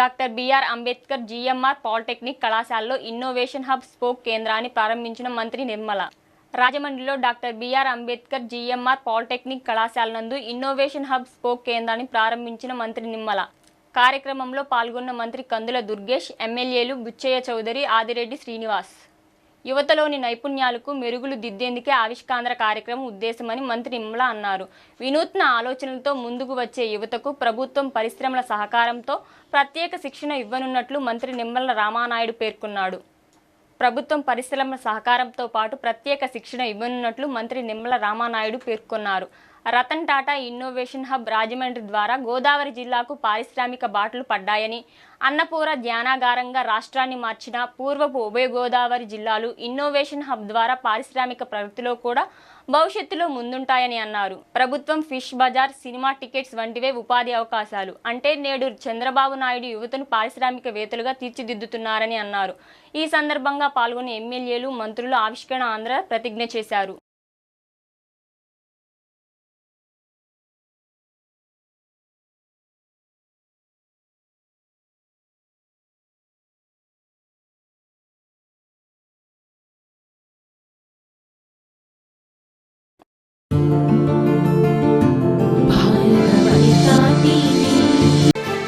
Doctor B R Ambedkar G M R polytechnic కళాశాలలో innovation hub spoke కేంద్రాన్ని ప్రారంభించిన మంత్రి నిర్మల. రాజమండ్రిలో doctor B R Ambedkar G M R polytechnic కళాశాల నందు ఇన్నోవేషన్ హబ్ స్పోక్ కేంద్రాన్ని ప్రారంభించిన మంత్రి నిమ్మల కార్యక్రమంలో పాల్గొన్న మంత్రి కందుల దుర్గేష్ ఎమ్మెల్యేలు బుచ్చయ్య చౌదరి ఆదిరెడ్డి శ్రీనివాస్. యువతలోని నైపుణ్యాలకు మెరుగులు దిద్దేందుకే ఆవిష్కాంధ్ర కార్యక్రమం ఉద్దేశమని మంత్రి నిమ్మల అన్నారు. వినూత్న ఆలోచనలతో ముందుకు వచ్చే యువతకు ప్రభుత్వం పరిశ్రమల సహకారంతో ప్రత్యేక శిక్షణ ఇవ్వనున్నట్లు మంత్రి నిమ్మల రామానాయుడు పేర్కొన్నాడు. ప్రభుత్వం పరిశ్రమల సహకారంతో పాటు ప్రత్యేక శిక్షణ ఇవ్వనున్నట్లు మంత్రి నిమ్మల రామానాయుడు పేర్కొన్నారు. రతన్ టాటా ఇన్నోవేషన్ హబ్ రాజమండ్రి ద్వారా గోదావరి జిల్లాకు పారిశ్రామిక బాటలు పడ్డాయని అన్నపూర ధ్యానాగారంగా రాష్ట్రాన్ని మార్చిన పూర్వపు ఉభయ గోదావరి జిల్లాలు ఇన్నోవేషన్ హబ్ ద్వారా పారిశ్రామిక ప్రగతిలో కూడా భవిష్యత్తులో ముందుంటాయని అన్నారు. ప్రభుత్వం ఫిష్ బజార్ సినిమా టికెట్స్ వంటివే ఉపాధి అవకాశాలు. అంటే నేడు చంద్రబాబు నాయుడు యువతను పారిశ్రామికవేత్తలుగా తీర్చిదిద్దుతున్నారని అన్నారు. ఈ సందర్భంగా పాల్గొన్న ఎమ్మెల్యేలు మంత్రులు ఆవిష్కరణ ఆంధ్ర ప్రతిజ్ఞ చేశారు. you.